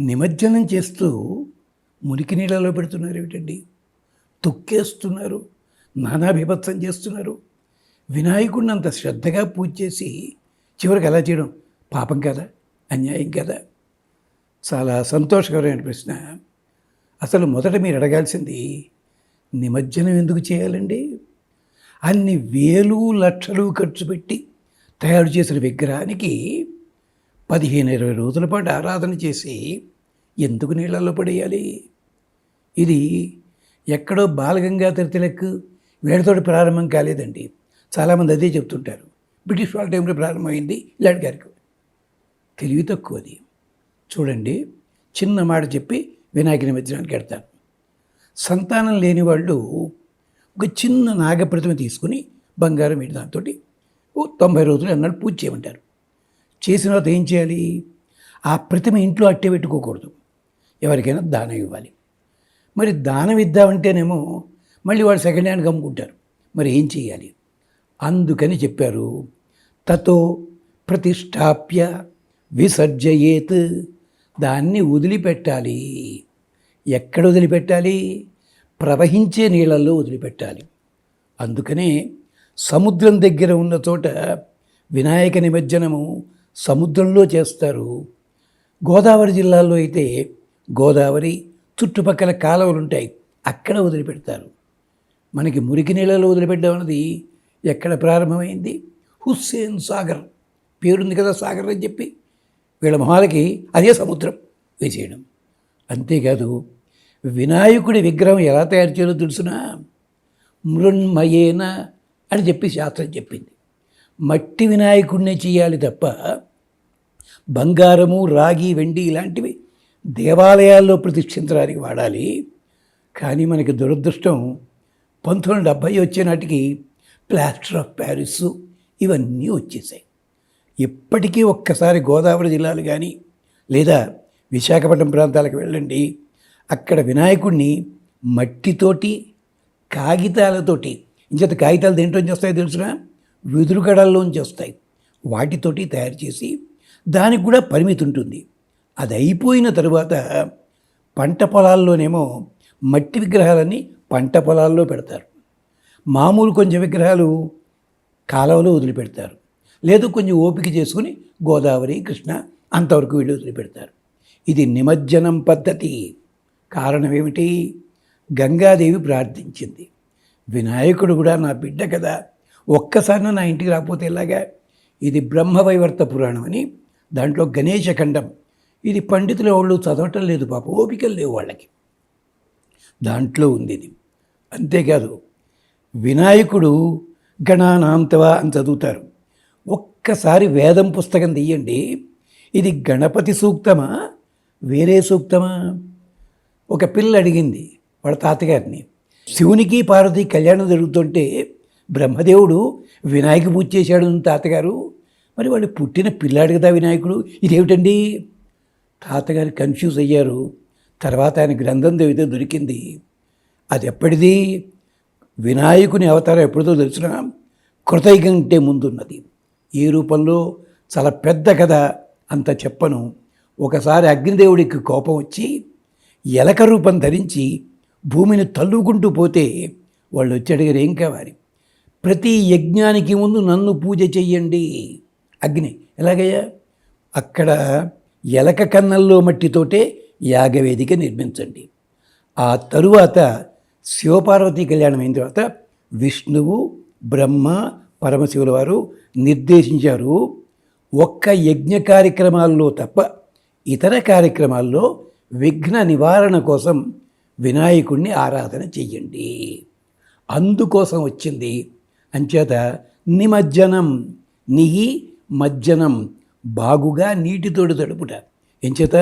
నిమజ్జనం చేస్తూ మురికి నీళ్ళలో పెడుతున్నారు ఏమిటండి? తొక్కేస్తున్నారు నానాభిభత్సం చేస్తున్నారు. వినాయకుడిని అంత శ్రద్ధగా పూజ చేసి చివరికి అలా చేయడం? పాపం కదా? అన్యాయం కదా? చాలా సంతోషకరమైన ప్రశ్న. అసలు మొదట మీరు అడగాల్సింది నిమజ్జనం ఎందుకు చేయాలండి? అన్ని వేలు లక్షలు ఖర్చు పెట్టి తయారు చేసిన విగ్రహానికి పదిహేను ఇరవై రోజుల పాటు ఆరాధన చేసి ఎందుకు నీళ్ళల్లో పడేయాలి? ఇది ఎక్కడో బాలగంగాధర తిలక్ వీళ్ళతోటి ప్రారంభం కాలేదండి. చాలామంది అదే చెప్తుంటారు. బ్రిటిష్ వాళ్ళ టైంలో ప్రారంభమైంది ఇలాంటి గారికి. తెలివి తక్కువది చూడండి చిన్న మాట చెప్పి వినాయక నిమజ్జనానికి వెడతారు సంతానం లేని వాళ్ళు ఒక చిన్న నాగప్రతిమ తీసుకుని బంగారం వీటి దాంతో ఓ తొంభై రోజులు అన్నాడు పూజ చేయమంటారు. చేసిన తర్వాత ఏం చేయాలి? ఆ ప్రతిమ ఇంట్లో అట్టే పెట్టుకోకూడదు. ఎవరికైనా దానం ఇవ్వాలి. మరి దానం ఇద్దామంటేనేమో మళ్ళీ వాళ్ళు సెకండ్ హ్యాండ్ అమ్ముకుంటారు మరి ఏం చేయాలి అందుకని చెప్పారు. తతో ప్రతిష్టాప్య విసర్జయేత్. దాన్ని వదిలిపెట్టాలి. ఎక్కడ వదిలిపెట్టాలి? ప్రవహించే నీళ్ళల్లో వదిలిపెట్టాలి. అందుకనే సముద్రం దగ్గర ఉన్న చోట వినాయక నిమజ్జనము సముద్రంలో చేస్తారు. గోదావరి జిల్లాలో అయితే గోదావరి చుట్టుపక్కల కాలువలు ఉంటాయి. అక్కడ వదిలిపెడతారు. మనకి మురికి నీళ్ళలో వదిలిపెట్టడం అన్నది ఎక్కడ ప్రారంభమైంది? హుస్సేన్ సాగర్. పేరుంది కదా సాగర్ అని చెప్పి. వీళ్ళ మొహాలకి అదే సముద్రం వేసేయడం. అంతేకాదు వినాయకుడి విగ్రహం ఎలా తయారు చేయాలో తెలుసునా? మృణ్మయేన అని చెప్పి శాస్త్రం చెప్పింది. మట్టి వినాయకుడినే చేయాలి తప్ప బంగారము రాగి వెండి ఇలాంటివి దేవాలయాల్లో ప్రతిష్ఠించడానికి వాడాలి. కానీ మనకి దురదృష్టం పంతొమ్మిది వందల డెబ్భై వచ్చేనాటికి ప్లాస్టర్ ఆఫ్ ప్యారిస్ ఇవన్నీ వచ్చేసాయి. ఇప్పటికీ ఒక్కసారి గోదావరి జిల్లాలు కానీ లేదా విశాఖపట్నం ప్రాంతాలకు వెళ్ళండి. అక్కడ వినాయకుడిని మట్టితోటి కాగితాలతోటి ఇంచేత కాగితాలు దేంట్లో వస్తాయో తెలుసునా? వెదురుగడల్లోంచి వస్తాయి. వాటితోటి తయారు చేసి దానికి కూడా పరిమితి ఉంటుంది. అది అయిపోయిన తరువాత పంట పొలాల్లోనేమో మట్టి విగ్రహాలని పంట పొలాల్లో పెడతారు. మామూలు కొంచెం విగ్రహాలు కాలువలో వదిలిపెడతారు. లేదు కొంచెం ఓపిక చేసుకుని గోదావరి కృష్ణ అంతవరకు వీళ్ళు వదిలిపెడతారు. ఇది నిమజ్జనం పద్ధతి. కారణం ఏమిటి గంగాదేవి ప్రార్థించింది. వినాయకుడు కూడా నా బిడ్డ కదా. ఒక్కసారి నా ఇంటికి రాకపోతే ఇలాగా ఇది బ్రహ్మవైవర్త పురాణం అని దాంట్లో గణేశ ఖండం. ఇది పండితుల వాళ్ళు చదవటం లేదు పాప ఓపికలు లేవు వాళ్ళకి. దాంట్లో ఉంది ఇది. అంతేకాదు వినాయకుడు గణానాంతవా అని చదువుతారు. ఒక్కసారి వేదం పుస్తకం తీయండి. ఇది గణపతి సూక్తమా? వేరే సూక్తమా? ఒక పిల్ల అడిగింది వాళ్ళ తాతగారిని. శివునికి పార్వతి కళ్యాణం జరుగుతుంటే బ్రహ్మదేవుడు వినాయక పూజ చేశాడు తాతగారు. మరి వాళ్ళు పుట్టిన పిల్లాడు కదా వినాయకుడు. ఇదేమిటండి? తాతగారు కన్ఫ్యూజ్ అయ్యారు. తర్వాత ఆయన గ్రంథం చదివితే దొరికింది. అది ఎప్పటిది? వినాయకుని అవతారం ఎప్పుడుదో తెలిసిన? కృతయుగం కంటే ముందున్నది. ఏ రూపంలో? చాలా పెద్ద కథ అంత చెప్పను. ఒకసారి అగ్నిదేవుడికి కోపం వచ్చి ఎలక రూపం ధరించి భూమిని తల్లుకుంటూ పోతే వాళ్ళు వచ్చి అడిగారు ఏం కావాలి? ప్రతి యజ్ఞానికి ముందు నన్ను పూజ చెయ్యండి. అగ్ని. ఎలాగయ్యా? అక్కడ ఎలక కన్నల్లో మట్టితోటే యాగవేదిక నిర్మించండి. ఆ తరువాత శివపార్వతి కళ్యాణం అయిన తర్వాత విష్ణువు బ్రహ్మ పరమశివుల వారు నిర్దేశించారు ఒక్క యజ్ఞ కార్యక్రమాల్లో తప్ప ఇతర కార్యక్రమాల్లో విఘ్న నివారణ కోసం వినాయకుడిని ఆరాధన చెయ్యండి. అందుకోసం వచ్చింది అంచేత నిమజ్జనం నిహి మజ్జనం బాగుగా నీటితోడు తడుపుట. ఎంచేత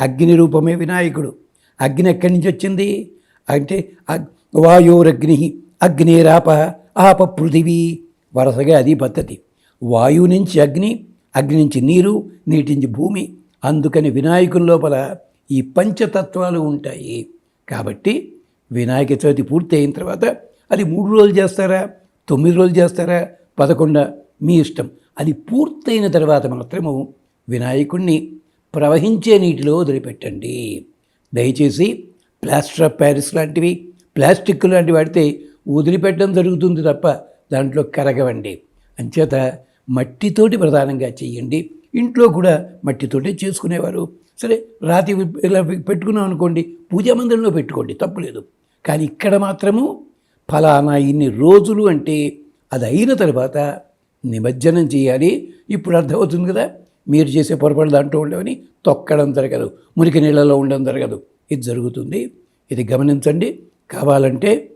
అగ్ని రూపమే వినాయకుడు. అగ్ని ఎక్కడి నుంచి వచ్చింది? అంటే అగ్- వాయోరగ్ని అగ్నేరాప ఆప పృథివీ వరుసగా అది పద్ధతి. వాయువు నుంచి అగ్ని అగ్ని నుంచి నీరు నీటి నుంచి భూమి అందుకని వినాయకుని లోపల ఈ పంచతత్వాలు ఉంటాయి. కాబట్టి వినాయక చవితి పూర్తి అయిన తర్వాత అది మూడు రోజులు చేస్తారా? తొమ్మిది రోజులు చేస్తారా? పదకొండ? మీ ఇష్టం. అది పూర్తయిన తర్వాత మాత్రము వినాయకుణ్ణి ప్రవహించే నీటిలో వదిలిపెట్టండి. దయచేసి ప్లాస్టర్ ఆఫ్ ప్యారిస్ లాంటివి ప్లాస్టిక్ లాంటివి వాడితే వదిలిపెట్టడం జరుగుతుంది తప్ప దాంట్లో కరగవండి. అంచేత మట్టితోటి ప్రధానంగా చేయండి. ఇంట్లో కూడా మట్టితోటే చేసుకునేవారు. సరే రాతి ఇలా పెట్టుకున్నాం అనుకోండి పూజా మందిరంలో పెట్టుకోండి తప్పులేదు. కానీ ఇక్కడ మాత్రము ఫలానా ఇన్ని రోజులు అంటే అది అయిన తర్వాత నిమజ్జనం చేయాలి. ఇప్పుడు అర్థమవుతుంది కదా మీరు చేసే పొరపాటు దాంట్లో ఉండవని తొక్కడం జరగదు మురికి నీళ్ళలో ఉండడం జరగదు. ఇది జరుగుతుంది. ఇది గమనించండి. కావాలంటే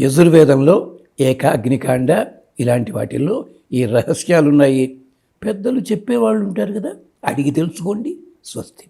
యజుర్వేదంలో ఏకాగ్నికాండ ఇలాంటి వాటిల్లో ఈ రహస్యాలు ఉన్నాయి పెద్దలు చెప్పేవాళ్ళు ఉంటారు కదా అడిగి తెలుసుకోండి. స్వస్తి.